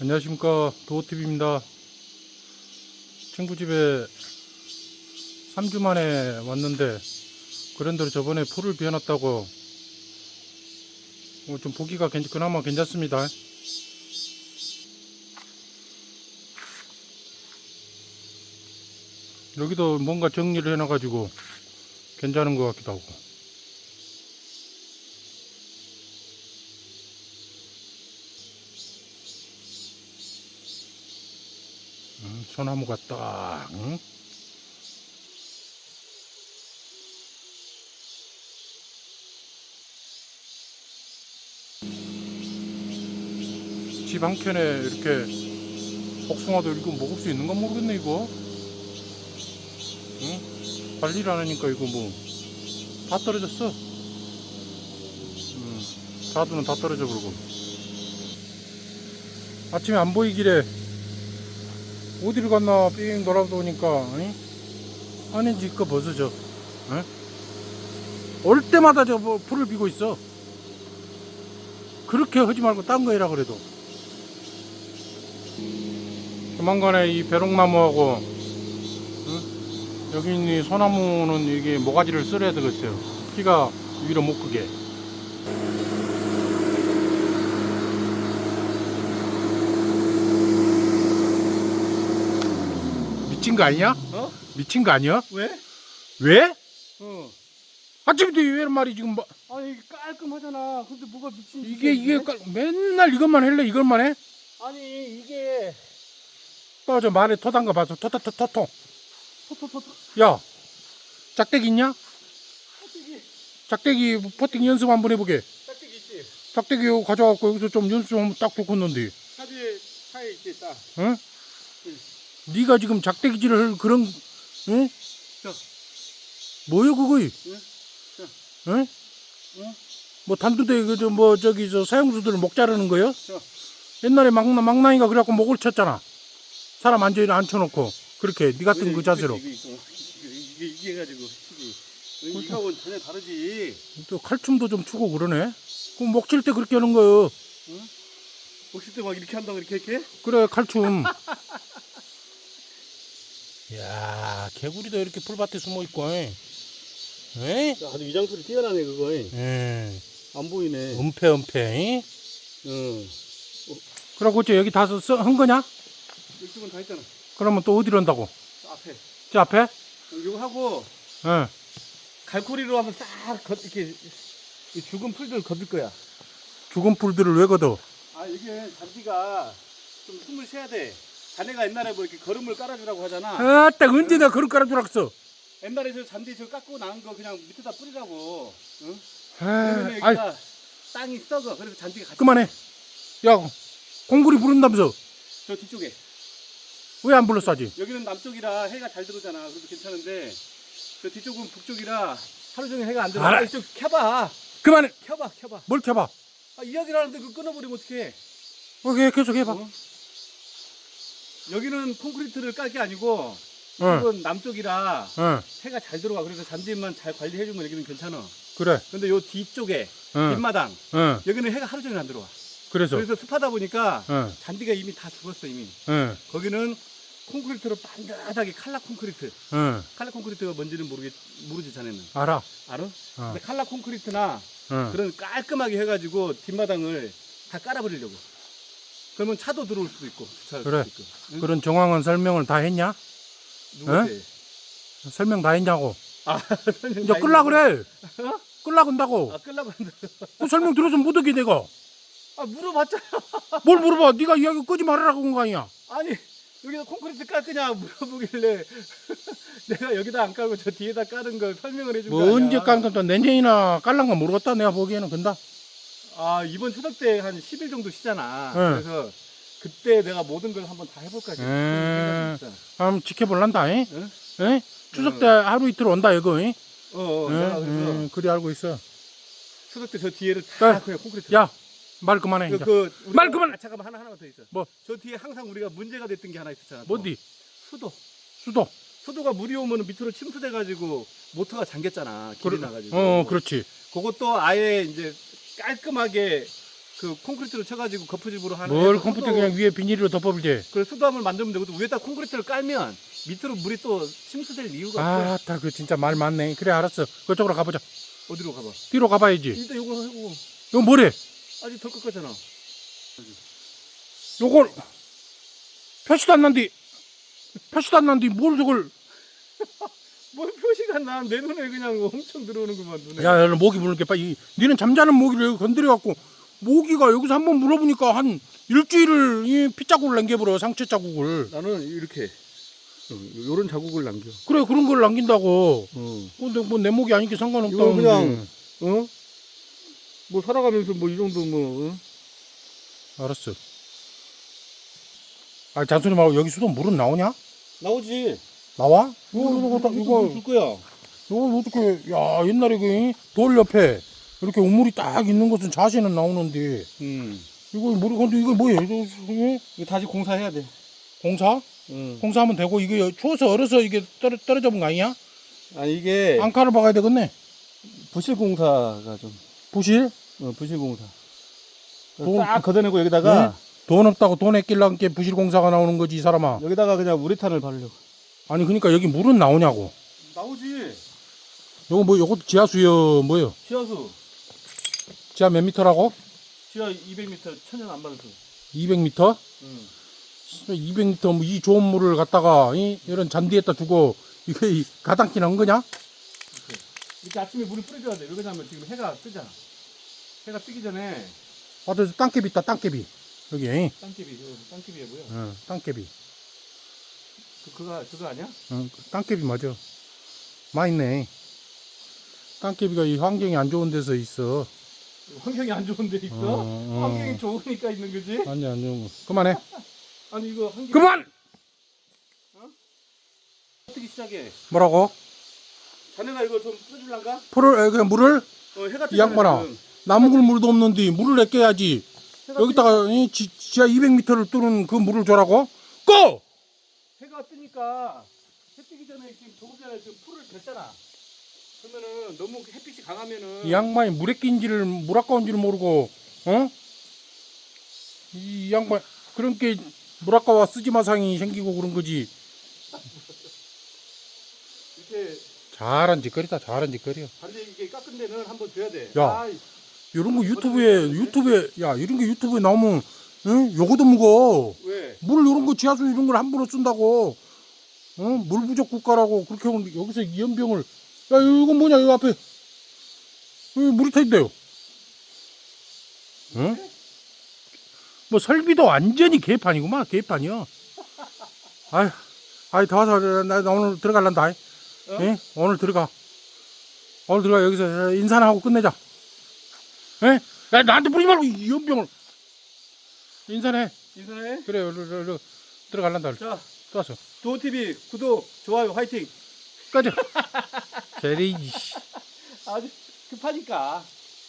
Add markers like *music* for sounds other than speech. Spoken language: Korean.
안녕하십니까. 도어TV입니다. 친구 집에 3주 만에 왔는데 그런대로 저번에 풀을 비워놨다고 어, 좀 보기가 괜- 그나마 괜찮습니다. 여기도 뭔가 정리를 해놔가지고 괜찮은 것 같기도 하고 음, 소나무가 딱 응? 집 한켠에 이렇게 복숭아도 이거 먹을 수 있는 건 모르겠네 이거 응? 관리를 안 하니까 이거 뭐 다 떨어졌어 음, 자두는 다 떨어져 버리고 아침에 안 보이길래 어디를 갔나 삥 돌아보니까 아니 하는지 거 벗어져 응? 올 때마다 저뭐 불을 비고 있어. 그렇게 하지 말고 딴 거 해라 그래도. 조만간에 이 배롱나무하고 응? 여기 있는 이 소나무는 이게 모가지를 쓸어야 되겠어요. 키가 위로 못 크게 거 아니야? 어? 미친 거 아니야? 왜? 왜? 어. 아침부터 왜 이런 말이 지금 뭐 아니 이게 깔끔하잖아. 근데 뭐가 미친 이게 이게 깔- 맨날 이것만 할래 이것만 해? 아니 이게 또저 말에 토단 거 봐서 토토토토토 토토토토 야 짝대기 있냐? 짝대기 짝대기 퍼팅 연습 한번 해보게 짝대기 있지. 짝대기 이거 가져갖고 여기서 좀 연습 좀딱 좋겠는데 사진 차에 있지 딱. 응? 네가 지금 작대기질을 할 그런 응? 저. 뭐야 그거이? 응? 저. 응? 응? 뭐 단두대 그저 뭐 저기 저 사형수들 목 자르는 거요? 저. 옛날에 막나 막나이가 그래갖고 목을 쳤잖아. 사람 앉아 앉혀놓고 그렇게 네 같은 그 자세로 이게 이게 이게 가지고 시기. 이거하고는 전혀 다르지. 또 칼춤도 좀 추고 그러네. 그럼 목칠 때 그렇게 하는 거요. 혹시 때막 이렇게 한다고 이렇게 이렇게? 그래 칼춤. *laughs* 야 개구리도 이렇게 풀밭에 숨어 있고. 에? 에? 아주 위장술이 뛰어나네 그거. 에. 안 보이네. 은폐 은폐. 응. 그러고 어째 여기 다서 한 거냐? 이쪽은 다 했잖아. 그러면 또 어디로 한다고? 저 앞에. 저 앞에? 이거 하고 예. 갈고리로 한번 싹 걷, 이렇게 이 죽은 풀들 걷을 거야. 죽은 풀들을 왜 걷어? 아 이게 잔디가 좀 숨을 쉬어야 돼. 자네가 옛날에 뭐 이렇게 걸음을 깔아주라고 하잖아. 아, 딱 언제 내가 그런 깔아주락어? 옛날에 저 잔디 저 깎고 나온 거 그냥 밑에다 뿌리라고. 응? 아, 그러면 아이, 여기가 땅이 썩어. 그래서 잔디가 같이. 그만해. 야, 공구리 부른다면서 저 뒤쪽에. 왜 안 불렀어 아직? 여기는 남쪽이라 해가 잘 들어오잖아. 그래서 괜찮은데 저 뒤쪽은 북쪽이라 하루 종일 해가 안 들어. 알아. 아, 좀 켜봐. 그만해. 켜봐, 켜봐. 뭘 켜봐. 아, 이야기를 하는데 그 끊어버리면 어떡해. 오케이, 계속 해봐. 어? 여기는 콘크리트를 깔 게 아니고 응, 이건 남쪽이라 응, 해가 잘 들어와. 그래서 잔디만 잘 관리해주면 여기는 괜찮아. 그래. 근데 요 뒤쪽에 응, 뒷마당 응. 여기는 해가 하루 종일 안 들어와. 그래서, 그래서 습하다 보니까 응, 잔디가 이미 다 죽었어 이미. 응, 거기는 콘크리트로 반듯하게 칼라 콘크리트. 응. 칼라 콘크리트가 뭔지는 모르겠 모르지 자네는. 알아. 알아? 어, 근데 칼라 콘크리트나 응. 그런 깔끔하게 해가지고 뒷마당을 다 깔아버리려고. 그러면 차도 들어올 수도 있고 주차할 그래. 수도 있고. 응? 그런 정황은 설명을 다 했냐? 누구한테? 설명 다 했냐고. 아, *laughs* 설명 이제 다 끌라. 그래. 끌라 건다고. 아, 끌라고 한다. 그 설명 들어서 못 얻게 내가. 아, 물어봤잖아. *laughs* 뭘 물어봐. 네가 이야기 끄지 말으라고 한 거 아니야. 아니, 여기다 콘크리트 깔 거냐 물어보길래 *laughs* 내가 여기다 안 깔고 저 뒤에다 까는 걸 설명을 해준 거 뭐 아니야. 언제 깐건 또 내년이나 깔란가 모르겠다. 내가 보기에는 근다. 아, 이번 추석 때 한 10일 정도 쉬잖아. 응. 그래서 그때 내가 모든 걸 한번 다 해볼까 싶어. 음. 생각이 있잖아. 한번 지켜볼란다. 잉? 응? 응? 추석 응. 때 하루 이틀 온다 이거. 잉? 어, 어, 응? 내가 그래서 응, 그리 알고 있어. 추석 때 저 뒤에를 야, 다 그냥 콘크리트. 야, 말 그만해. 그, 이제. 그 우리가- 말 그만! 아, 잠깐만 하나 하나만 더 있어. 뭐? 저 뒤에 항상 우리가 문제가 됐던 게 하나 있었잖아. 또. 뭔디? 수도. 수도. 수도가 물이 오면 밑으로 침수돼가지고 모터가 잠겼잖아. 길이 그래- 나가지고. 어, 그렇지. 그것도 아예 이제 깔끔하게 그 콘크리트로 쳐가지고 거푸집으로 하는 뭘 컴퓨터 그냥 위에 비닐로 덮어버리지 그래 수도함을 만들면 되고 위에다 콘크리트를 깔면 밑으로 물이 또 침수될 이유가 없어 아따 그 진짜 말 많네. 그래 알았어. 그쪽으로 가보자. 어디로 가봐? 뒤로 가봐야지. 일단 요거 하고 이건 뭐래? 아직 덜 깎았잖아. 요걸 표시도 안 난디 표시도 안 난디 뭘 저걸 *laughs* 뭘 표시가 나 내 눈에 그냥 엄청 들어오는구만 눈에 야, 야 모기 물게 빨리. 니는 잠자는 모기를 여기 건드려갖고 모기가 여기서 한번 물어보니까 한 일주일을 이 피자국을 남겨버려 상체 자국을. 나는 이렇게 어, 요런 자국을 남겨 그래 그런 걸 남긴다고. 어. 근데 뭐 내 목이 아니기 상관없다. 이거 그냥 어? 뭐 살아가면서 뭐 이 정도 뭐 어? 알았어. 아 잔소리 말고 여기 수도 물은 나오냐? 나오지 나와? 이거 이거 이거 줄 이거 거야 이거 어떻게? 야 옛날에 그 돌 옆에 이렇게 우물이 딱 있는 것은 자세는 나오는데 음. 이거 물이 근데 이거 뭐야? 이거 이거 다시 공사해야 돼 공사? 응. 공사하면 되고 이게 추워서 얼어서 이게 떨어, 떨어져 본거 아니야? 아 이게 앙카를 박아야 되겠네. 부실 공사가 좀 부실? 어, 부실 공사 돈- 싹 걷어내고 여기다가 돈 없다고 돈 아끼려니까 부실 공사가 나오는 거지 이 사람아. 여기다가 그냥 우레탄을 바르려고 아니 그러니까 여기 물은 나오냐고. 나오지 요거 뭐 요것도 지하수요 뭐요? 지하수 지하 몇 미터라고? 지하 200m 천연 안반수 200미터? 응. 200미터 뭐이 좋은 물을 갖다가 이, 이런 잔디에다 두고 이거 이 가당키 나온 거냐? 이렇게 아침에 물을 뿌려줘야 돼. 왜 그러냐면 지금 해가 뜨잖아. 해가 뜨기 전에 아, 저 땅개비 있다 땅개비. 여기. 응, 땅집이 땅집이에 뭐야? 땅개비. 그 그거 그거 아니야? 응, 땅개비 맞아. 많이 있네. 땅개비가 이 환경이 안 좋은 데서 있어. 환경이 안 좋은 데 있어? 어, 어. 환경이 좋으니까 있는 거지? 아니 안 좋은 거. 그만해. *laughs* 아니 이거 환경 그만! 뜨기 시작해. 뭐라고? 자네가 이거 좀 뿌려줄란가? 풀을 에, 그냥 물을 어 해가 이 양반아. 나무글 물도 없는데 물을 내껴야지. 여기다가 이 지, 지하 200m를 뚫은 그 물을 줘라고? 꺼! 해가 뜨니까 해 뜨기 전에 지금 조금 전에 지금 풀을 댔잖아. 그러면은 너무 햇빛이 강하면은 이 양반이 물에 낀지를 물 아까운지를 모르고 어? 이 양반 그런 게 물 아까워 쓰지마상이 생기고 그런 거지. 이렇게 잘한 짓거리다 잘한 짓거리야. 반대 이게 깎은 데는 한번 줘야 돼. 야. 아, 이런 거 유튜브에 유튜브에 야 이런 게 유튜브에 나오면 응? 요거도 무거워. 왜? 물 이런 거 지하수 이런 걸 함부로 쓴다고 어? 물 부족 국가라고 그렇게 하면 여기서 이연병을 야 이거 뭐냐 이거 앞에 타 있대요 응? 뭐 설비도 완전히 개판이구만 개판이야 아이 아이 더 와서 나, 나 오늘 들어갈란다 어? 예? 오늘 들어가 오늘 들어가 여기서 인사나 하고 끝내자 예? 야 나한테 부르지 말고 이 연병을 인사해 인사해. 그래, 요 들어갈란다. 자, 쏘았어. 도어TV 구독, 좋아요, 화이팅. 꺼져. *laughs* 제리, 아주 급하니까.